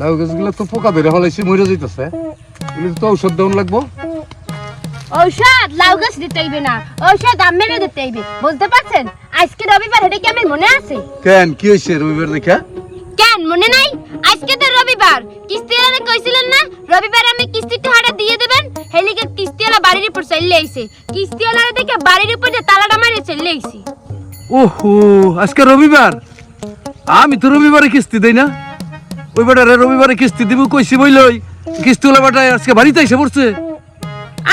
লাউ গাছগুলো তো পোকা ধরে ফলাইছি মরে যাইতেছে। এগুলো তো ঔষধ দেওয়ান লাগবো। ঔষধ? লাউ গাছ দিতে হইবে না। ঔষধ আমেরও দিতে হইবে বুঝতে পারছেন? আজকে রবিবার এটা কি আমার মনে আছে? কেন? কি হয়েছে রবিবার দেখা? কেন? মনে নাই? আজকে তো রবিবার। কিস্তিওয়ালা কইছিলেন না? রবিবার আমি কিস্তির টাকাটা দিয়ে দেবেন। হেলিকে কিস্তিওয়ালা বাড়ির উপর চলে আইছে। কিস্তিওয়ালা দেখে বাড়ির উপর যে তালাটা মারে চলে আইছে। ওহো আজকে রবিবার? আমি তো রবিবারে কিস্তি দেই না। ওই বেটারে রবিবারে কিস্তি দিব কইছি বইলই। কিস্তি ওলা বেটা আজকে বাড়িতে এসে পড়ছে।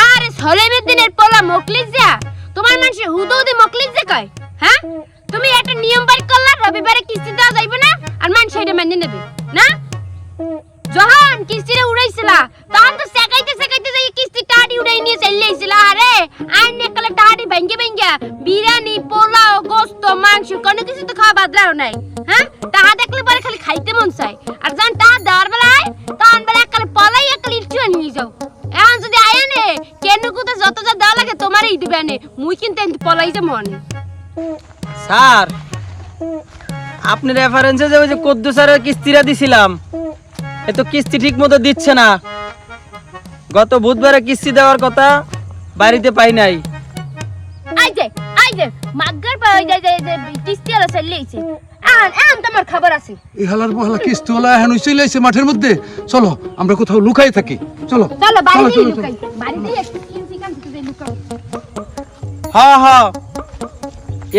আরে সলেমের দিনের পোলা মকলিস যা। তোমার মানুষে হুদো হুদে মকলিস যা কয়? হ্যাঁ? তুমি একটা নিয়ম বাইর করলা, রবিবারে কিস্তি দেওয়া যাইবে না, আর মানুষ এটা মেনে নেবে। না? যখন কিস্তিটা উড়াইছিলা, তখন তো সেকাইতে সেকাইতে যাই কিস্তি টাড়ি উড়াই নিয়ে চলে আইছিল, আরে? আর নেকলে টাড়ি ভেঙ্গে ভেঙ্গে, বিরিয়ানি, পোলাও, গোস্ত, মাংস, কোনো কিছু তো খাওয়া বাদলাও নাই। হ্যাঁ? খাইতে মন চায়। আর যখন তাহা দেওয়ার বেলায় তখন বেলা একালে পলাই একালে ইচ্ছু নিয়ে যাও। এখন যদি আয়া নে কেন কুতে যত যা দেওয়া লাগে তোমারই দিবে নে মুই কিন্তু পলাই যে মনে স্যার আপনি রেফারেন্সে যে ওই যে কদ্দু স্যারের কিস্তিটা দিছিলাম এ তো কিস্তি ঠিক মতো দিচ্ছে না। গত বুধবারে কিস্তি দেওয়ার কথা বাড়িতে পাই নাই। আই যে আই যে মাগ্গার পাই যায় যে কিস্তি আলা চলে আইছে এখন এখন তোমার খবর আছে। এই হালার বহালা কিস্তি ওলা এখন চলে এসে মাঠের মধ্যে। চলো আমরা কোথাও লুকাই থাকি। চলো চলো বাড়িতেই লুকাই বাড়িতেই একটু কিনছি থেকে লুকাই হ হ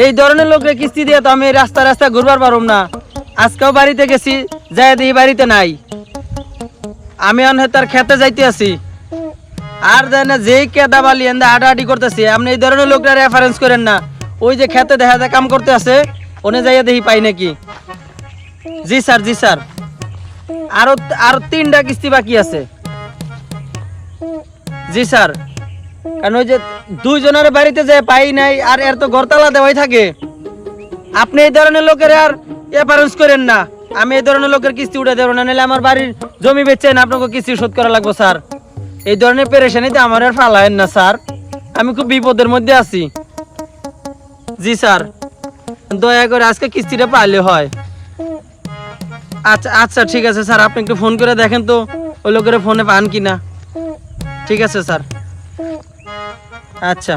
এই ধরনের লোকের কিস্তি দিয়ে তো আমি রাস্তা রাস্তা ঘুরবার পারুম না। আজকেও বাড়িতে গেছি যাই দেখি বাড়িতে নাই। আমি অন তার খেতে যাইতে আছি। আর দেয় যেই কেদা বালি এন্দা হাঁটাহাঁটি করতেছি আপনি এই ধরনের লোকরা রেফারেন্স করেন না। ওই যে খেতে দেখা যায় কাম করতে আছে ওনে যাইয়া দেখি পাই নাকি? জি স্যার জি স্যার। আরও আরও তিনটা কিস্তি বাকি আছে। জি স্যার। কারণ ওই যে দুইজনের বাড়িতে যে পাই নাই, আর এর তো গরতালা দেওয়াই থাকে। আপনি এই ধরনের লোকের আর এফারেন্স করেন না। আমি এই ধরনের লোকের কিস্তি উঠে দেবো না, নাহলে আমার বাড়ির জমি বেচছেন আপনাকে কিস্তি শোধ করা লাগবে, স্যার। এই ধরনের পেরেশানিতে আমার আর ফালায়েন না, স্যার। আমি খুব বিপদের মধ্যে আছি। জি, স্যার। দয়া করে আজকে কিস্তিটা পাইলে হয়। আচ্ছা আচ্ছা ঠিক আছে স্যার, আপনি একটু ফোন করে দেখেন তো, ওই লোকের ফোনে পান কিনা। ঠিক আছে স্যার। আচ্ছা।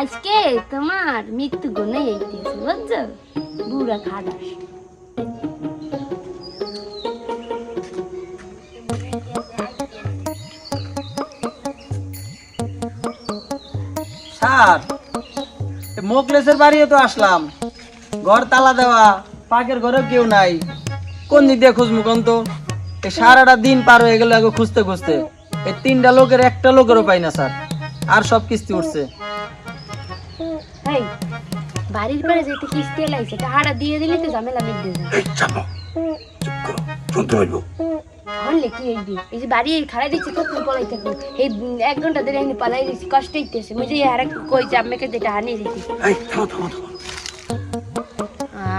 আজকে তোমার মৃত্যু আইতে বুঝছ? বুড়া খাদাস স্যার। এ মোকলেসের বাড়িও তো আসলাম। ঘর তালা দেওয়া পাকের ঘরেও কেউ নাই। কোন দিক দিয়ে খুঁজবো কোন তো? এই সারাটা দিন পার হয়ে গেল আগে খুঁজতে খুঁজতে। এই তিনটা লোকের একটা লোকেরও পাই না স্যার। আর সব কিস্তি উঠছে। বাড়ির পরে যেতে কিস্তি লাইছে টাকাটা দিয়ে দিলে তো ঝামেলা মিটবে না। এই চাপো চুপ করো শুনতে পাইবো। হলে কি হইবে? এই যে বাড়ি খাড়াই দিচ্ছি কখন পলাই থাকব? এই এক ঘণ্টা ধরে আমি পালাই দিচ্ছি কষ্ট হইতেছে। মুঝে আর কই যে আমাকে যেটা থামো থামো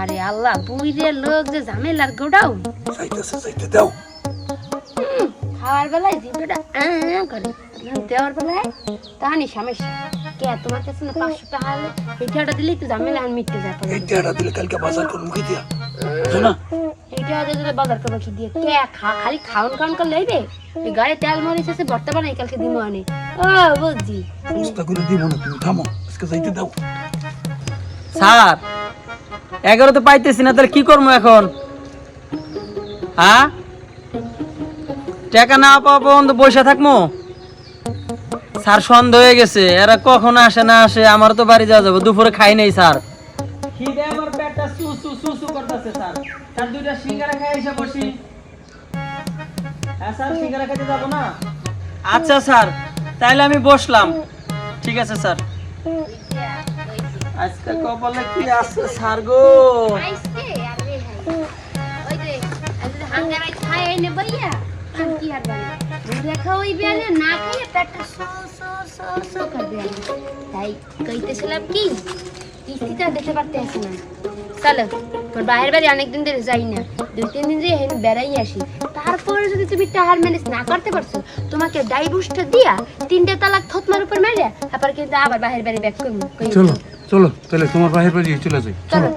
আরে আল্লাহ বুইরে লোক যে ঝামেলার গোডাউন। যাইতেছে যাইতে দাও। খাওয়ার বেলায় জিভেটা করে। দেওয়ার বেলায় তাহানি সমস্যা। কে তোমার কাছে না পাঁচশো টাকা হলে এই দিলেই তো ঝামেলা আর মিটতে যায় এই দিলে কালকে বাজার করে মুখে দিয়া। বুঝো না এই টাকা দিলে বাজার করব কি দিয়ে। কে খা খালি খাওয়ান খাওয়ান করে লইবে এই তেল মরিচ আছে ভর্তা বানাই কালকে দিমো আনে। ও বুঝছি। ব্যবস্থা করে দিব না তুমি থামো আজকে যাইতে দাও। স্যার এগারো তো পাইতেছি না তাহলে কি করব এখন? হ্যাঁ টাকা না পাওয়া পর্যন্ত বসে থাকব? স্যার সন্দেহ হয়ে গেছে এরা কখন আসে না আসে আমার তো বাড়ি যাওয়া যাবে দুপুরে খাই নাই স্যার। খিদে আমার পেটটা সু সু সু সু করতেছে, স্যার। স্যার, দুইটা সিঙ্গারা খাই এসে বসি। হ্যাঁ স্যার, সিঙ্গারা খেতে যাব না? আচ্ছা স্যার তাহলে আমি বসলাম। ঠিক আছে, স্যার। আজকে কপালে কি আছে, স্যার গো? না খেয়ে কি কিস্তিটা দিতে পারতে না। চলো তোর বাহির বাড়ি অনেকদিন ধরে যাই না। দুই তিন দিন যে হেন বেড়াই আসি। তারপরে যদি তুমি টাহার ম্যানেজ না করতে পারছ তোমাকে ডাইভোর্সটা দিয়া তিনটে তালাক থতমার উপর মেরে তারপর কিন্তু আবার বাহির বাড়ি ব্যাক করব। চলো চলো তাহলে তোমার বাহির বাড়ি চলে যাই। চলো।